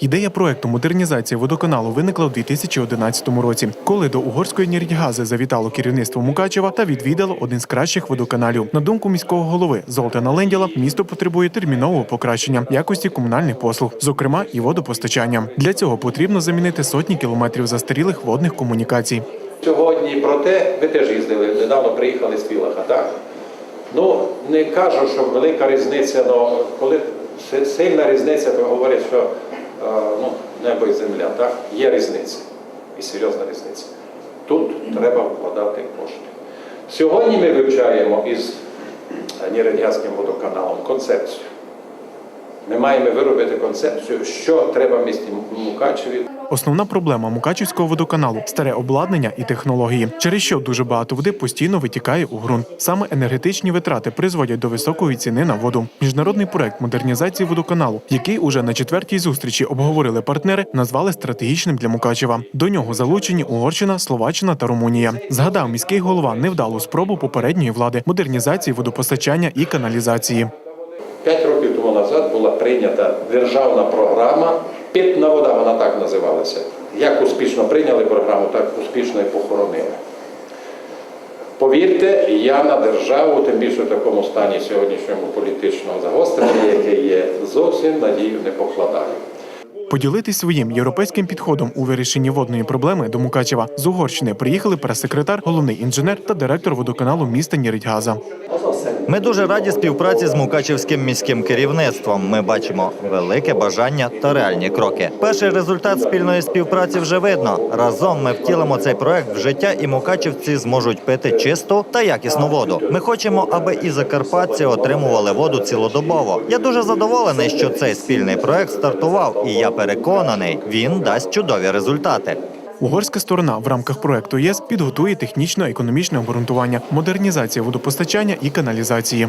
Ідея проекту модернізації водоканалу виникла у 2011 році, коли до угорської нірдьгази завітало керівництво Мукачева та відвідало один з кращих водоканалів. На думку міського голови Золтана Ленділа, місто потребує термінового покращення якості комунальних послуг, зокрема і водопостачання. Для цього потрібно замінити сотні кілометрів застарілих водних комунікацій. Сьогодні про те, ви теж їздили, недавно приїхали з Філаха, так? Ну, не кажу, що велика різниця, але коли сильна різниця, то говорять, що ну, небо і земля, так? Є різниця. І серйозна різниця. Тут треба вкладати кошти. Сьогодні ми вивчаємо із Нірен'янським водоканалом концепцію. Ми маємо виробити концепцію, що треба місті Мукачеві Основна проблема Мукачівського водоканалу старе обладнання і технології, через що дуже багато води постійно витікає у ґрунт. Саме енергетичні витрати призводять до високої ціни на воду. Міжнародний проект модернізації водоканалу, який уже на четвертій зустрічі обговорили партнери, назвали стратегічним для Мукачева. До нього залучені Угорщина, Словаччина та Румунія. Згадав міський голова невдалу спробу попередньої влади модернізації водопостачання і каналізації. П'ять років тому назад була прийнята державна програма Питна вода, вона так називалася. Як успішно прийняли програму, так успішно і похоронили. Повірте, я на державу, тим більше в такому стані сьогоднішньому політичного загострення, яке є, зовсім надію не покладаю. Поділитись своїм європейським підходом у вирішенні водної проблеми до Мукачева з Угорщини приїхали прес-секретар, головний інженер та директор водоканалу міста Ніридьгаза. Ми дуже раді співпраці з Мукачевським міським керівництвом. Ми бачимо велике бажання та реальні кроки. Перший результат спільної співпраці вже видно. Разом ми втілимо цей проект в життя, і мукачевці зможуть пити чисту та якісну воду. Ми хочемо, аби і закарпатці отримували воду цілодобово. Я дуже задоволений, що цей спільний проект стартував, і я переконаний, він дасть чудові результати. Угорська сторона в рамках проекту ЄС підготує технічно-економічне обґрунтування, модернізація водопостачання і каналізації.